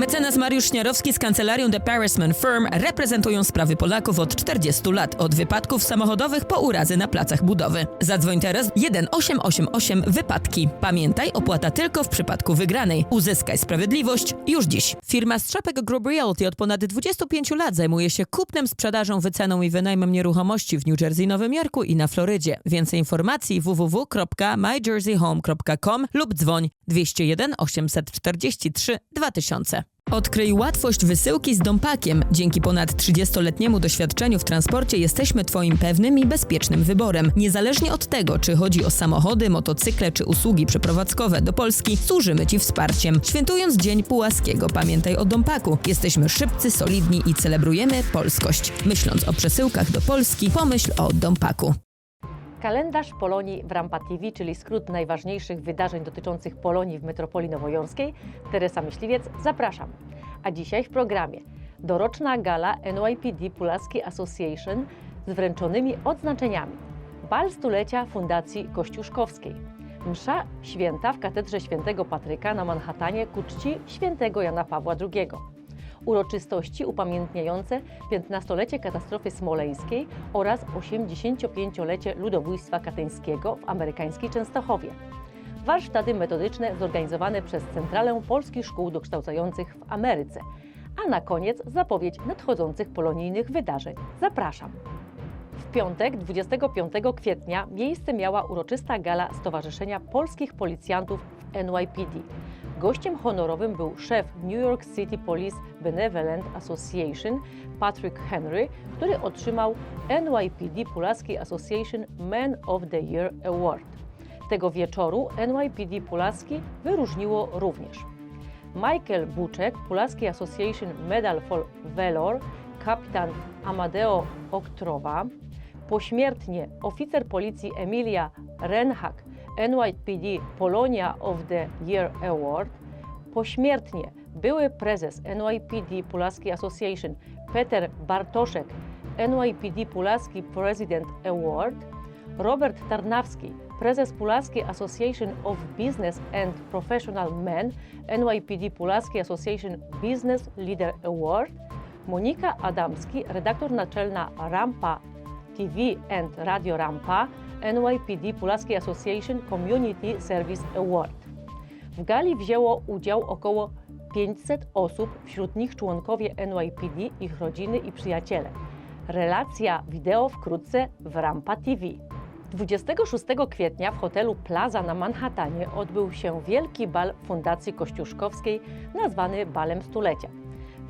Mecenas Mariusz Śniarowski z kancelarią The Parisman Firm reprezentują sprawy Polaków od 40 lat, od wypadków samochodowych po urazy na placach budowy. Zadzwoń teraz 1888 wypadki. Pamiętaj, opłata tylko w przypadku wygranej. Uzyskaj sprawiedliwość już dziś. Firma Strzapek Group Realty od ponad 25 lat zajmuje się kupnem, sprzedażą, wyceną i wynajmem nieruchomości w New Jersey, Nowym Jorku i na Florydzie. Więcej informacji www.myjerseyhome.com lub dzwoń 201 843 2000. Odkryj łatwość wysyłki z Dompakiem. Dzięki ponad 30-letniemu doświadczeniu w transporcie jesteśmy Twoim pewnym i bezpiecznym wyborem. Niezależnie od tego, czy chodzi o samochody, motocykle czy usługi przeprowadzkowe do Polski, służymy Ci wsparciem. Świętując Dzień Pułaskiego, pamiętaj o Dompaku. Jesteśmy szybcy, solidni i celebrujemy polskość. Myśląc o przesyłkach do Polski, pomyśl o Dompaku. Kalendarz Polonii w Rampa TV, czyli skrót najważniejszych wydarzeń dotyczących Polonii w metropolii nowojorskiej. Teresa Myśliwiec, zapraszam. A dzisiaj w programie doroczna gala NYPD Pulaski Association z wręczonymi odznaczeniami. Bal stulecia Fundacji Kościuszkowskiej. Msza święta w katedrze świętego Patryka na Manhattanie ku czci świętego Jana Pawła II uroczystości upamiętniające 15-lecie katastrofy smoleńskiej oraz 85-lecie ludobójstwa katyńskiego w amerykańskiej Częstochowie. Warsztaty metodyczne zorganizowane przez Centralę Polskich Szkół Dokształcających w Ameryce. A na koniec zapowiedź nadchodzących polonijnych wydarzeń. Zapraszam! W piątek, 25 kwietnia, miejsce miała uroczysta gala Stowarzyszenia Polskich Policjantów w NYPD. Gościem honorowym był szef New York City Police Benevolent Association Patrick Henry, który otrzymał NYPD Pulaski Association Man of the Year Award. Tego wieczoru NYPD Pulaski wyróżniło również Michael Buczek, Pulaski Association Medal for Valor, kapitan Amadeo Oktrowa, pośmiertnie oficer policji Emilia Renhak, NYPD Polonia of the Year Award, pośmiertnie były prezes NYPD Pulaski Association Peter Bartoszek, NYPD Pulaski President Award, Robert Tarnawski, prezes Pulaski Association of Business and Professional Men, NYPD Pulaski Association Business Leader Award, Monika Adamski, redaktor naczelna Rampa TV and Radio Rampa, NYPD Pulaski Association Community Service Award. W gali wzięło udział około 500 osób, wśród nich członkowie NYPD, ich rodziny i przyjaciele. Relacja wideo wkrótce w Rampa TV. 26 kwietnia w hotelu Plaza na Manhattanie odbył się wielki bal Fundacji Kościuszkowskiej nazwany Balem Stulecia.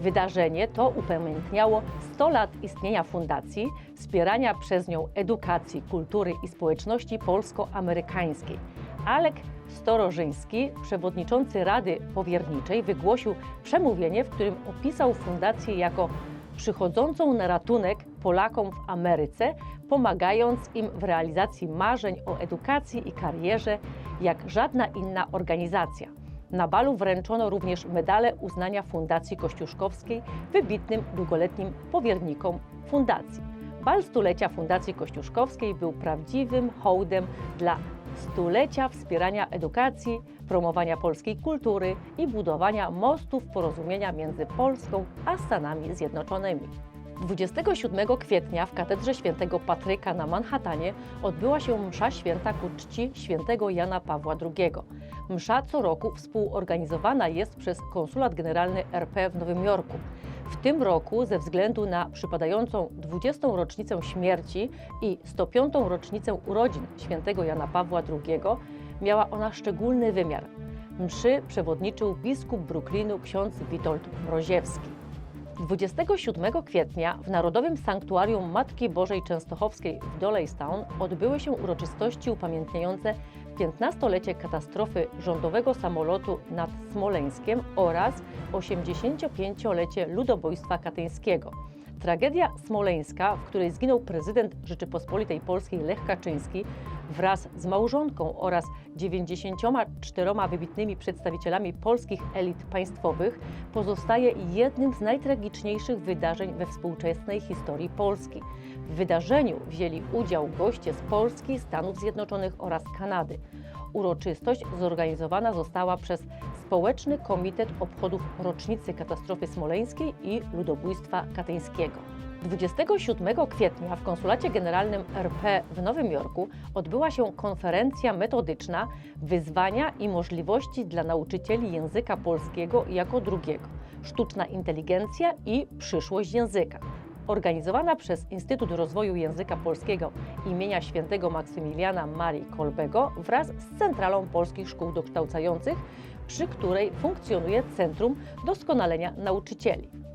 Wydarzenie to upamiętniało 100 lat istnienia fundacji, wspierania przez nią edukacji, kultury i społeczności polsko-amerykańskiej. Alek Storożyński, przewodniczący Rady Powierniczej, wygłosił przemówienie, w którym opisał fundację jako przychodzącą na ratunek Polakom w Ameryce, pomagając im w realizacji marzeń o edukacji i karierze jak żadna inna organizacja. Na balu wręczono również medale uznania Fundacji Kościuszkowskiej wybitnym długoletnim powiernikom fundacji. Bal stulecia Fundacji Kościuszkowskiej był prawdziwym hołdem dla stulecia wspierania edukacji, promowania polskiej kultury i budowania mostów porozumienia między Polską a Stanami Zjednoczonymi. 27 kwietnia w katedrze świętego Patryka na Manhattanie odbyła się msza święta ku czci świętego Jana Pawła II. Msza co roku współorganizowana jest przez Konsulat Generalny RP w Nowym Jorku. W tym roku ze względu na przypadającą 20. rocznicę śmierci i 105. rocznicę urodzin świętego Jana Pawła II miała ona szczególny wymiar. Mszy przewodniczył biskup Brooklynu ksiądz Witold Mroziewski. 27 kwietnia w Narodowym Sanktuarium Matki Bożej Częstochowskiej w Dolejstown odbyły się uroczystości upamiętniające 15-lecie katastrofy rządowego samolotu nad Smoleńskiem oraz 85-lecie ludobójstwa katyńskiego. Tragedia smoleńska, w której zginął prezydent Rzeczypospolitej Polskiej Lech Kaczyński wraz z małżonką oraz 94 wybitnymi przedstawicielami polskich elit państwowych, pozostaje jednym z najtragiczniejszych wydarzeń we współczesnej historii Polski. W wydarzeniu wzięli udział goście z Polski, Stanów Zjednoczonych oraz Kanady. Uroczystość zorganizowana została przez Społeczny Komitet Obchodów Rocznicy Katastrofy Smoleńskiej i Ludobójstwa Katyńskiego. 27 kwietnia w Konsulacie Generalnym RP w Nowym Jorku odbyła się konferencja metodyczna Wyzwania i możliwości dla nauczycieli języka polskiego jako drugiego. Sztuczna inteligencja i przyszłość języka. Organizowana przez Instytut Rozwoju Języka Polskiego imienia świętego Maksymiliana Marii Kolbego wraz z Centralą Polskich Szkół Dokształcających, przy której funkcjonuje Centrum Doskonalenia Nauczycieli.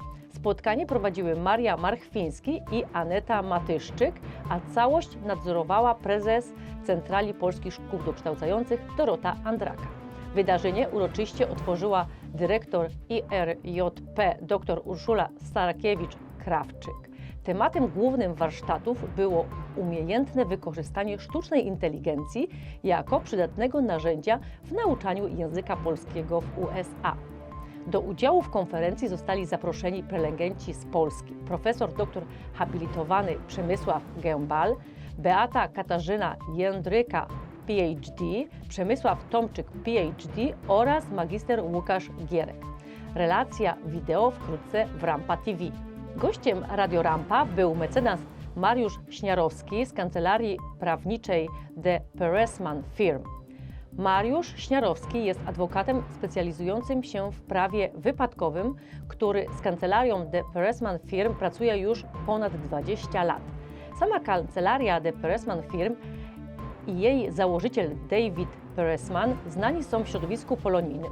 Spotkanie prowadziły Maria Marchwiński i Aneta Matyszczyk, a całość nadzorowała prezes Centrali Polskich Szkół Dokształcających Dorota Andraka. Wydarzenie uroczyście otworzyła dyrektor IRJP dr Urszula Starakiewicz-Krawczyk. Tematem głównym warsztatów było umiejętne wykorzystanie sztucznej inteligencji jako przydatnego narzędzia w nauczaniu języka polskiego w USA. Do udziału w konferencji zostali zaproszeni prelegenci z Polski, profesor dr habilitowany Przemysław Gębal, Beata Katarzyna Jędryka, PhD, Przemysław Tomczyk, PhD oraz magister Łukasz Gierek. Relacja wideo wkrótce w Rampa TV. Gościem Radio Rampa był mecenas Mariusz Śniarowski z kancelarii prawniczej The Peresman Firm. Mariusz Śniarowski jest adwokatem specjalizującym się w prawie wypadkowym, który z kancelarią The Peresman Firm pracuje już ponad 20 lat. Sama kancelaria The Peresman Firm i jej założyciel David Peresman znani są w środowisku polonijnym.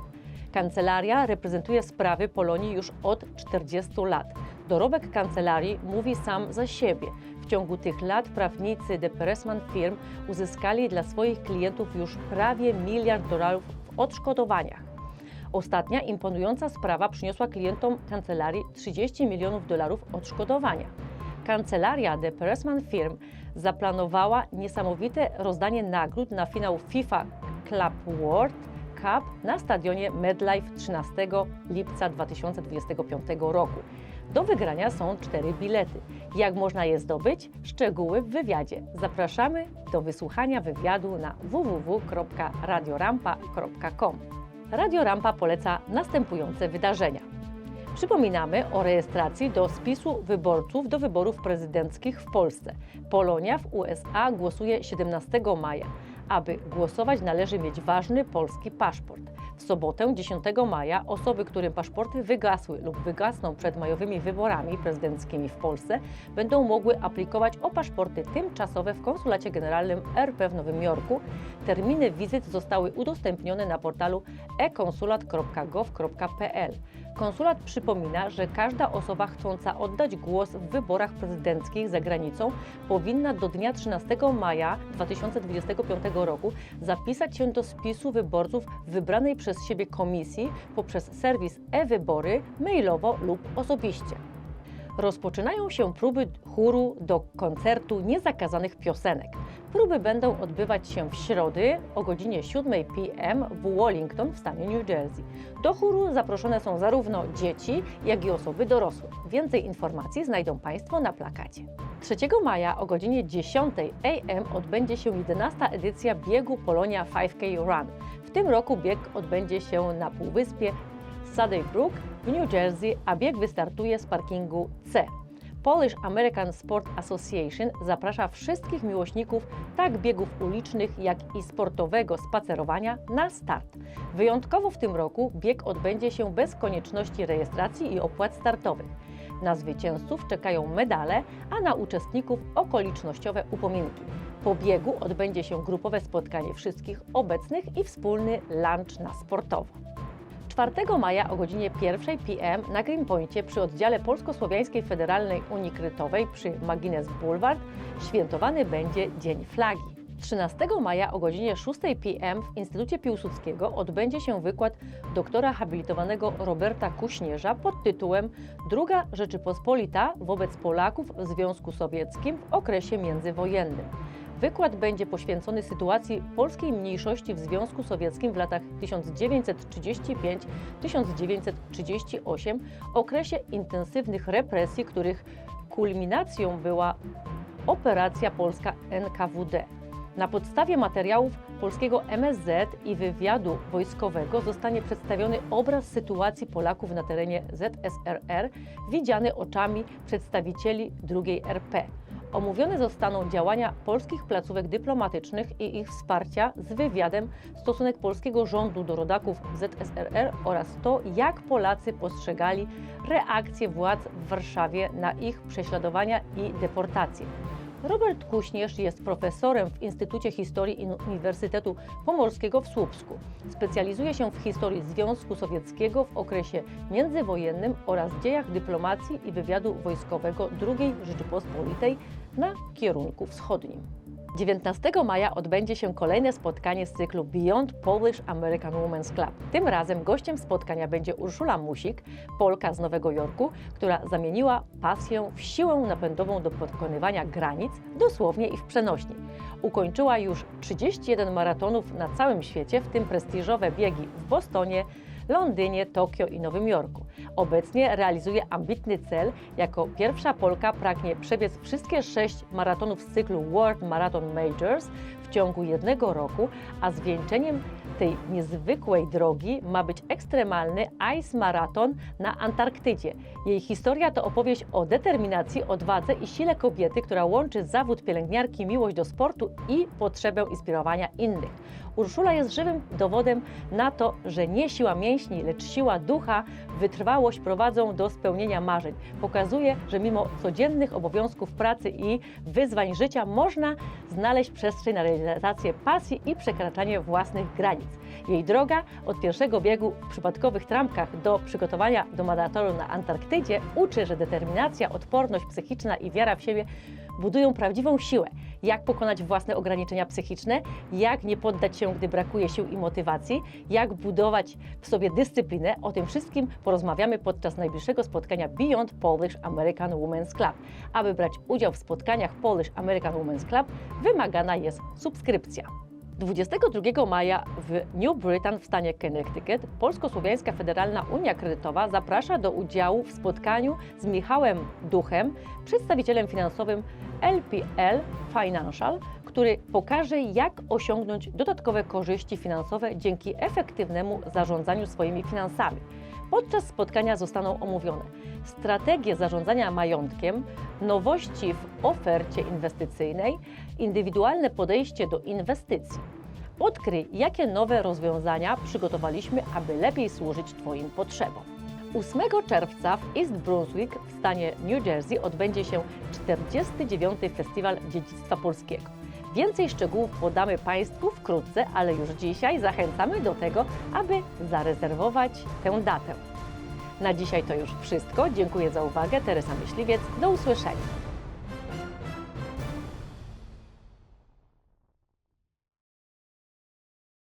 Kancelaria reprezentuje sprawy Polonii już od 40 lat. Dorobek kancelarii mówi sam za siebie. Ciągu tych lat prawnicy The Peresman Firm uzyskali dla swoich klientów już prawie miliard dolarów w odszkodowaniach. Ostatnia imponująca sprawa przyniosła klientom kancelarii 30 milionów dolarów odszkodowania. Kancelaria The Peresman Firm zaplanowała niesamowite rozdanie nagród na finał FIFA Club World Cup na stadionie MedLife 13 lipca 2025 roku. Do wygrania są cztery bilety. Jak można je zdobyć? Szczegóły w wywiadzie. Zapraszamy do wysłuchania wywiadu na www.radiorampa.com. Radio Rampa poleca następujące wydarzenia. Przypominamy o rejestracji do spisu wyborców do wyborów prezydenckich w Polsce. Polonia w USA głosuje 17 maja. Aby głosować, należy mieć ważny polski paszport. W sobotę 10 maja osoby, którym paszporty wygasły lub wygasną przed majowymi wyborami prezydenckimi w Polsce, będą mogły aplikować o paszporty tymczasowe w Konsulacie Generalnym RP w Nowym Jorku. Terminy wizyt zostały udostępnione na portalu e-konsulat.gov.pl. Konsulat przypomina, że każda osoba chcąca oddać głos w wyborach prezydenckich za granicą powinna do dnia 13 maja 2025 roku zapisać się do spisu wyborców wybranej przez siebie komisji poprzez serwis e-wybory mailowo lub osobiście. Rozpoczynają się próby chóru do koncertu niezakazanych piosenek. Próby będą odbywać się w środy o godzinie 7 p.m. w Wallington w stanie New Jersey. Do chóru zaproszone są zarówno dzieci, jak i osoby dorosłe. Więcej informacji znajdą Państwo na plakacie. 3 maja o godzinie 10 a.m. odbędzie się 11. edycja biegu Polonia 5K Run. W tym roku bieg odbędzie się na półwyspie Sunday Brook w New Jersey, bieg wystartuje z parkingu C. Polish American Sport Association zaprasza wszystkich miłośników tak biegów ulicznych, jak i sportowego spacerowania na start. Wyjątkowo w tym roku bieg odbędzie się bez konieczności rejestracji i opłat startowych. Na zwycięzców czekają medale, a na uczestników okolicznościowe upominki. Po biegu odbędzie się grupowe spotkanie wszystkich obecnych i wspólny lunch na sportowo. 4 maja o godzinie 1 p.m. na Greenpointie przy oddziale Polsko-Słowiańskiej Federalnej Unii Krytowej przy Magines Boulevard świętowany będzie Dzień Flagi. 13 maja o godzinie 6 p.m. w Instytucie Piłsudskiego odbędzie się wykład doktora habilitowanego Roberta Kuśnierza pod tytułem Druga Rzeczypospolita wobec Polaków w Związku Sowieckim w okresie międzywojennym. Wykład będzie poświęcony sytuacji polskiej mniejszości w Związku Sowieckim w latach 1935-1938, okresie intensywnych represji, których kulminacją była operacja polska NKWD. Na podstawie materiałów polskiego MSZ i wywiadu wojskowego zostanie przedstawiony obraz sytuacji Polaków na terenie ZSRR, widziany oczami przedstawicieli II RP. Omówione zostaną działania polskich placówek dyplomatycznych i ich wsparcia z wywiadem, stosunek polskiego rządu do rodaków w ZSRR oraz to, jak Polacy postrzegali reakcję władz w Warszawie na ich prześladowania i deportacje. Robert Kuśnierz jest profesorem w Instytucie Historii Uniwersytetu Pomorskiego w Słupsku. Specjalizuje się w historii Związku Sowieckiego w okresie międzywojennym oraz dziejach dyplomacji i wywiadu wojskowego II Rzeczypospolitej na kierunku wschodnim. 19 maja odbędzie się kolejne spotkanie z cyklu Beyond Polish American Women's Club. Tym razem gościem spotkania będzie Urszula Musik, Polka z Nowego Jorku, która zamieniła pasję w siłę napędową do pokonywania granic, dosłownie i w przenośni. Ukończyła już 31 maratonów na całym świecie, w tym prestiżowe biegi w Bostonie, Londynie, Tokio i Nowym Jorku. Obecnie realizuje ambitny cel. Jako pierwsza Polka pragnie przebiec wszystkie sześć maratonów z cyklu World Marathon Majors w ciągu jednego roku, a zwieńczeniem tej niezwykłej drogi ma być ekstremalny Ice Marathon na Antarktydzie. Jej historia to opowieść o determinacji, odwadze i sile kobiety, która łączy zawód pielęgniarki, miłość do sportu i potrzebę inspirowania innych. Urszula jest żywym dowodem na to, że nie siła mięśni, lecz siła ducha, wytrwałość prowadzą do spełnienia marzeń. Pokazuje, że mimo codziennych obowiązków pracy i wyzwań życia można znaleźć przestrzeń na realizację pasji i przekraczanie własnych granic. Jej droga od pierwszego biegu w przypadkowych trampkach do przygotowania do maratonu na Antarktydzie uczy, że determinacja, odporność psychiczna i wiara w siebie budują prawdziwą siłę. Jak pokonać własne ograniczenia psychiczne, jak nie poddać się, gdy brakuje sił i motywacji, jak budować w sobie dyscyplinę. O tym wszystkim porozmawiamy podczas najbliższego spotkania Beyond Polish American Women's Club. Aby brać udział w spotkaniach Polish American Women's Club, wymagana jest subskrypcja. 22 maja w New Britain w stanie Connecticut Polsko-Słowiańska Federalna Unia Kredytowa zaprasza do udziału w spotkaniu z Michałem Duchem, przedstawicielem finansowym LPL Financial, który pokaże, jak osiągnąć dodatkowe korzyści finansowe dzięki efektywnemu zarządzaniu swoimi finansami. Podczas spotkania zostaną omówione strategie zarządzania majątkiem, nowości w ofercie inwestycyjnej, indywidualne podejście do inwestycji. Odkryj, jakie nowe rozwiązania przygotowaliśmy, aby lepiej służyć Twoim potrzebom. 8 czerwca w East Brunswick w stanie New Jersey odbędzie się 49. Festiwal Dziedzictwa Polskiego. Więcej szczegółów podamy Państwu wkrótce, ale już dzisiaj zachęcamy do tego, aby zarezerwować tę datę. Na dzisiaj to już wszystko. Dziękuję za uwagę. Teresa Myśliwiec. Do usłyszenia.